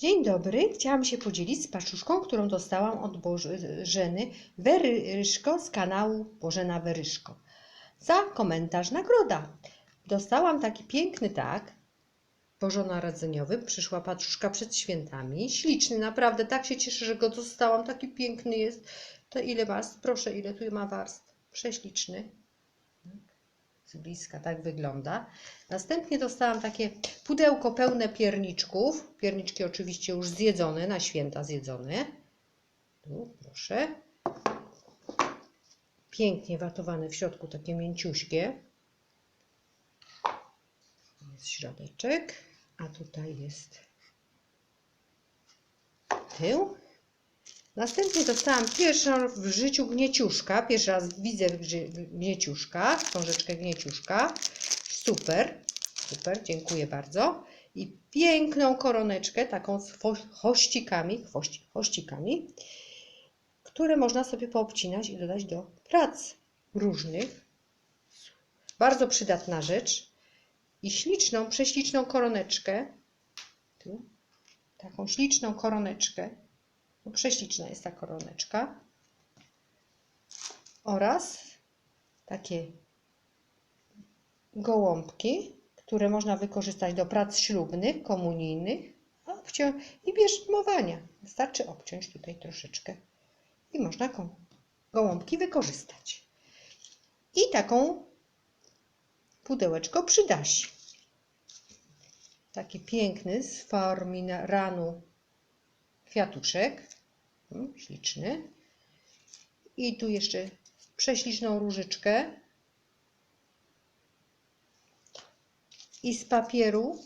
Dzień dobry. Chciałam się podzielić z paczuszką, którą dostałam od Bożeny Weryszko z kanału Bożena Weryszko. Za komentarz nagroda. Dostałam taki piękny tak, bożonarodzeniowy. Przyszła paczuszka przed świętami. Śliczny, naprawdę. Tak się cieszę, że go dostałam. Taki piękny jest. To ile warstw? Proszę, ile tu ma warstw? Prześliczny. Z bliska tak wygląda. Następnie dostałam takie pudełko pełne pierniczków. Pierniczki oczywiście już zjedzone, na święta zjedzone. Tu, proszę. Pięknie watowane w środku, takie mięciuśkie. Jest środeczek, a tutaj jest tył. Następnie dostałam pierwszą w życiu gnieciuszka. Pierwszy raz widzę gnieciuszka, książeczkę gnieciuszka. Super, super, dziękuję bardzo. I piękną koroneczkę, taką z chościkami, chościkami, które można sobie poobcinać i dodać do prac różnych. Bardzo przydatna rzecz. I śliczną, prześliczną koroneczkę. Tu, taką śliczną koroneczkę. No, prześliczna jest ta koroneczka. Oraz takie gołąbki, które można wykorzystać do prac ślubnych, komunijnych i bierzmowania. Wystarczy obciąć tutaj troszeczkę i można gołąbki wykorzystać. I taką pudełeczko przydasi. Taki piękny z formy ranu kwiatuszek. Hmm, śliczny. I tu jeszcze prześliczną różyczkę. I z papieru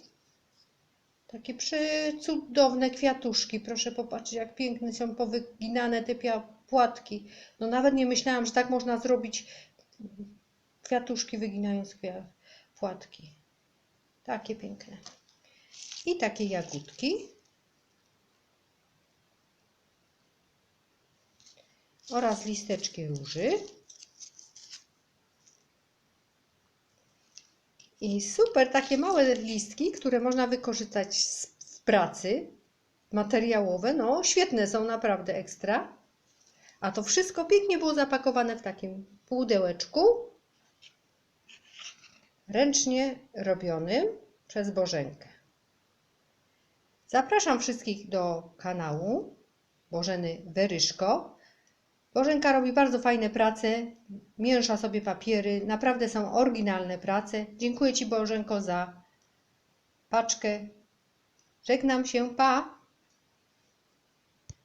takie przecudowne kwiatuszki. Proszę popatrzeć, jak piękne są powyginane te płatki. No nawet nie myślałam, że tak można zrobić kwiatuszki wyginając płatki. Takie piękne. I takie jagódki. Oraz listeczki róży. I super, takie małe listki, które można wykorzystać w pracy materiałowe. No, świetne są, naprawdę ekstra. A to wszystko pięknie było zapakowane w takim pudełeczku, ręcznie robionym przez Bożenkę. Zapraszam wszystkich do kanału Bożeny Weryszko. Bożenka robi bardzo fajne prace, miesza sobie papiery, naprawdę są oryginalne prace. Dziękuję Ci Bożenko za paczkę. Żegnam się, pa!